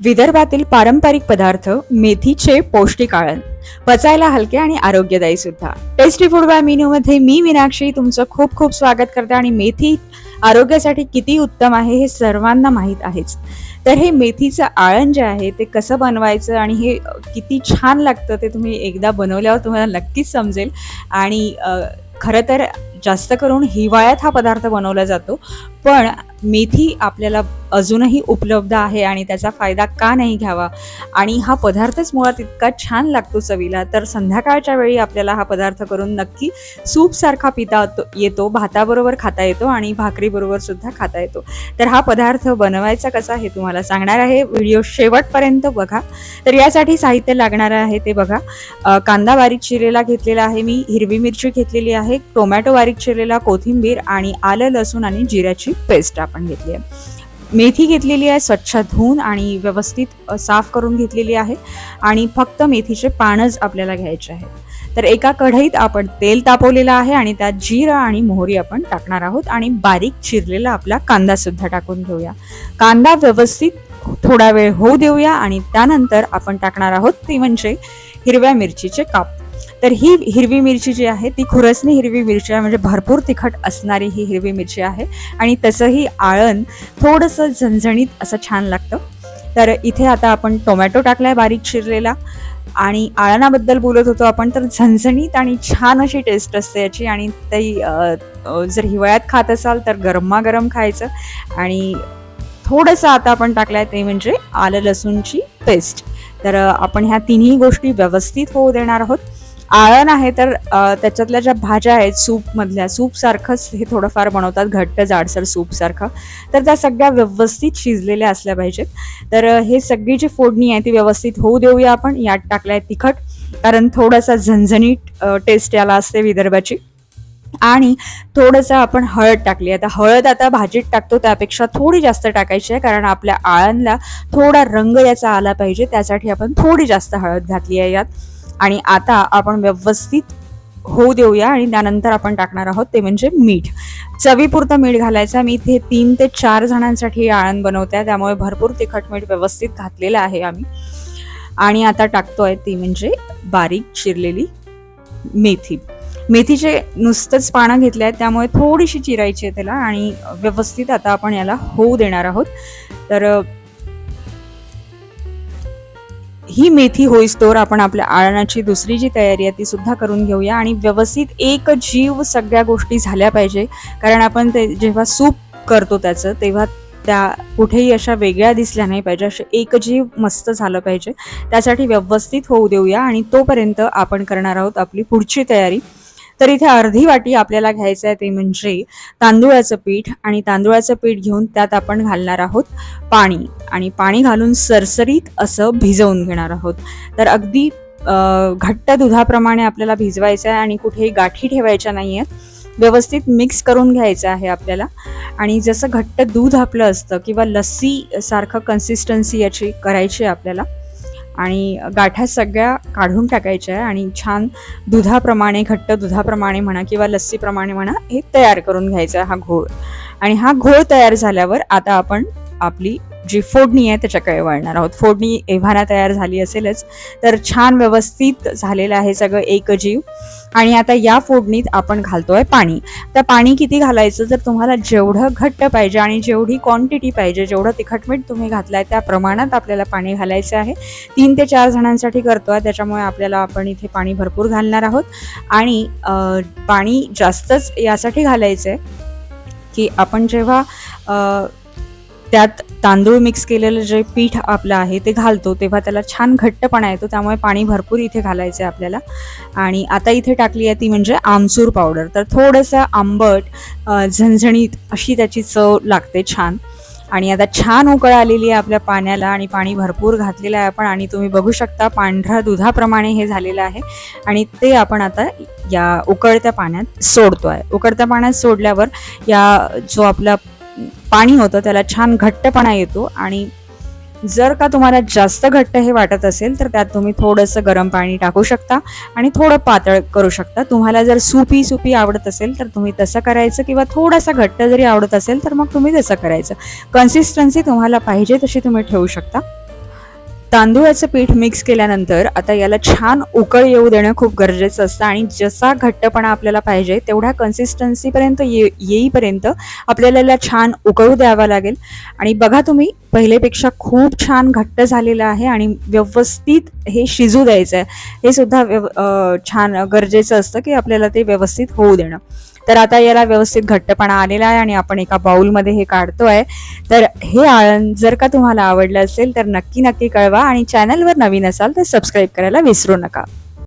विदर्भातील पारंपरिक पदार्थ मेथीचे पौष्टिक आळण. पचायला हलके आणि आरोग्यदायी सुद्धा. टेस्टी फूड बाय मेन्यू मध्ये मी मीनाक्षी तुमचं खूप खूप स्वागत करते आणि मेथी आरोग्यासाठी किती उत्तम आहे हे सर्वांना माहीत आहेच. तर हे मेथीचं आळण जे आहे ते कसं बनवायचं आणि हे किती छान लागतं ते तुम्ही एकदा बनवल्यावर तुम्हाला नक्कीच समजेल. आणि खरं तर जास्त करून हिवाळ्यात हा पदार्थ बनवला जातो. पण मेथी आपल्याला अजूनही उपलब्ध आहे आणि त्याचा फायदा का नाही घ्यावा? आणि हा पदार्थच मुळात इतका छान लागतो चवीला तर संध्याकाळच्या वेळी आपल्याला हा पदार्थ करून नक्की सूपसारखा पिता येतो- येतो भाताबरोबर खाता येतो आणि भाकरीबरोबर सुद्धा खाता येतो. तर हा पदार्थ बनवायचा कसा हे तुम्हाला सांगणार आहे. व्हिडिओ शेवटपर्यंत बघा. तर यासाठी साहित्य लागणार आहे ते बघा. कांदा बारीक चिरेला घेतलेला आहे मी हिरवी मिरची घेतलेली आहे टोमॅटो बारीक चिरलेला कोथिंबीर आणि आलं लसूण आणि जिऱ्याची पेस्ट आपण घेतली आहे. मेथी घेतलेली आहे स्वच्छ धुवून आणि व्यवस्थित साफ करून घेतलेली आहे. आणि फक्त मेथीचे पानच आपल्याला घ्यायचे आहेत. तर एका कढईत आपण तेल तापवलेलं आहे आणि त्यात जिरं आणि मोहरी आपण टाकणार आहोत आणि बारीक चिरलेला आपला कांदा सुद्धा टाकून घेऊया. कांदा व्यवस्थित थोडा वेळ होऊ देऊया आणि त्यानंतर आपण टाकणार आहोत ती म्हणजे हिरव्या मिरचीचे काप तर ही हिरवी मिरची जी आहे ती खुरसणी हिरवी मिरची आहे. म्हणजे भरपूर तिखट असणारी ही हिरवी मिरची आहे. आणि तसंही आळण थोडंसं झणझणीत असं छान लागतं. तर इथे आता आपण टोमॅटो टाकलाय बारीक चिरलेला. आणि आळणाबद्दल बोलत होतो आपण तर झणझणीत आणि छान अशी टेस्ट असते याची. आणि ते जर हिवाळ्यात खात असाल तर गरमागरम खायचं. आणि थोडंसं आता आपण टाकलंय ते म्हणजे आलं लसूणची पेस्ट तर आपण ह्या तिन्ही गोष्टी व्यवस्थित होऊ देणार आहोत. आळण आहे तर त्याच्यातल्या ज्या भाज्या आहेत सूपमधल्या सूपसारखंच हे थोडंफार बनवतात घट्ट जाडसर सूपसारखं. तर त्या सगळ्या व्यवस्थित शिजलेल्या असल्या पाहिजेत. तर हे सगळी जी फोडणी आहे ती व्यवस्थित होऊ देऊया आपण. यात टाकलाय तिखट कारण थोडासा झणझणीत टेस्ट याला असते विदर्भाची. आणि थोडंसं आपण हळद टाकली आता हळद आता भाजीत टाकतो त्यापेक्षा थोडी जास्त टाकायची आहे कारण आपल्या आळणला थोडा रंग याचा आला पाहिजे. त्यासाठी आपण थोडी जास्त हळद घातली आहे यात. आणि आता आपण व्यवस्थित होऊ देऊया आणि त्यानंतर आपण टाकणार आहोत ते म्हणजे मीठ. चवीपुरतं मीठ घालायचं. मी इथे तीन ते चार जणांसाठी आळण बनवते आहे, त्यामुळे भरपूर तिखट मीठ व्यवस्थित घातलेलं आहे आम्ही. आणि आता टाकतोय ती म्हणजे बारीक चिरलेली मेथी. मेथीचे नुसतंच पानं घेतले आहेत. त्यामुळे थोडीशी चिरायची आहे त्याला आणि व्यवस्थित आता आपण याला होऊ देणार आहोत. तर ही मेथी होईस्तोवर आपण आपल्या आळणाची दुसरी जी तयारी आहे ती सुद्धा करून घेऊया. आणि व्यवस्थित एक जीव सगळ्या गोष्टी झाल्या पाहिजे. कारण आपण ते जेव्हा सूप करतो त्याचं तेव्हा त्या कुठेही अशा वेगळ्या दिसल्या नाही पाहिजे. असे एकजीव मस्त झालं पाहिजे. त्यासाठी व्यवस्थित होऊ देऊया आणि तोपर्यंत आपण करणार आहोत आपली पुढची तयारी. तर इथे अर्धी वाटी आपल्याला घ्यायचं आहे ते म्हणजे तांदूळाचं पीठ आणि तांदूळाचं पीठ घेऊन त्यात आपण घालणार आहोत पाणी. आणि पाणी घालून सरसरीत असं भिजवून घेणार आहोत. तर अगदी घट्ट दुधाप्रमाणे आपल्याला भिजवायचं आहे आणि कुठेही गाठी ठेवायच्या नाही आहेत व्यवस्थित मिक्स करून घ्यायचं आहे आपल्याला. आणि जसं घट्ट दूध आपलं असतं किंवा लस्सी सारखं कन्सिस्टन्सी याची करायची आहे आपल्याला आणि गाठ्या सगळ्या काढून टाकायच्या आहे आणि छान दुधाप्रमाणे घट्ट दुधाप्रमाणे म्हणा किंवा लस्सीप्रमाणे म्हणा हे तयार करून घ्यायचा आहे हा घोळ. आणि हा घोळ तयार झाल्यावर आता आपण आपली जी फोडणी आहे त्याच्याकडे वळणार आहोत. फोडणी एव्हाना तयार झाली असेलच तर छान व्यवस्थित झालेलं आहे सगळं एकजीव. आणि आता या फोडणीत आपण घालतोय पाणी. तर पाणी किती घालायचं? जर तुम्हाला जेवढं घट्ट पाहिजे आणि जेवढी क्वांटिटी पाहिजे जेवढं तिखट मीठ तुम्ही घातलाय त्या प्रमाणात आपल्याला पाणी घालायचं आहे. तीन ते चार जणांसाठी करतोय त्याच्यामुळे आपल्याला आपण इथे पाणी भरपूर घालणार आहोत. आणि पाणी जास्तच यासाठी घालायचं आहे की आपण जेव्हा त्यात तांदूळ मिक्स केलेलं जे पीठ आपलं आहे ते घालतो तेव्हा त्याला छान घट्टपणा येतो त्यामुळे पाणी भरपूर इथे घालायचं आहे आपल्याला. आणि आता इथे टाकली आहे ती म्हणजे आमचूर पावडर तर थोडंसं आंबट झणझणीत अशी त्याची चव लागते छान. आणि आता छान उकळ आलेली आहे आपल्या पाण्याला आणि पाणी भरपूर घातलेलं आहे आपण. आणि तुम्ही बघू शकता पांढऱ्या दुधाप्रमाणे हे झालेलं आहे. आणि ते आपण आता या उकळत्या पाण्यात सोडतो आहे उकळत्या पाण्यात सोडल्यावर या जो आपला पाणी होतं त्याला छान घट्टपणा येतो आणि जर का तुम्हाला जास्त घट्ट हे वाटत असेल तर त्यात तुम्ही थोडंसं गरम पाणी टाकू शकता आणि थोडं पातळ करू शकता. तुम्हाला जर सुपी सुपी आवडत असेल तर तुम्ही तसं करायचं किंवा थोडासा घट्ट जरी आवडत असेल तर मग तुम्ही तसं करायचं. कन्सिस्टन्सी तुम्हाला पाहिजे तशी तुम्ही ठेवू शकता. तांदूळाचं पीठ मिक्स केल्यानंतर आता याला छान उकळ येऊ देणं खूप गरजेचं असतं आणि जसा घट्टपणा आपल्याला पाहिजे तेवढ्या कन्सिस्टन्सीपर्यंत ये येईपर्यंत आपल्याला याला छान उकळू द्यावा लागेल. आणि बघा तुम्ही पहिलेपेक्षा खूप छान घट्ट झालेलं आहे आणि व्यवस्थित हे शिजू द्यायचं आहे हे सुद्धा व्यव छान गरजेचं असतं की आपल्याला ते व्यवस्थित होऊ देणं. तर आता याला व्यवस्थित घट्टपणा आलेला आहे आणि आपण एका बाउलमध्ये हे काढतोय. तर हे आळण जर का तुम्हाला आवडलं असेल तर नक्की नक्की कळवा आणि चॅनलवर नवीन असाल तर सबस्क्राईब करायला विसरू नका.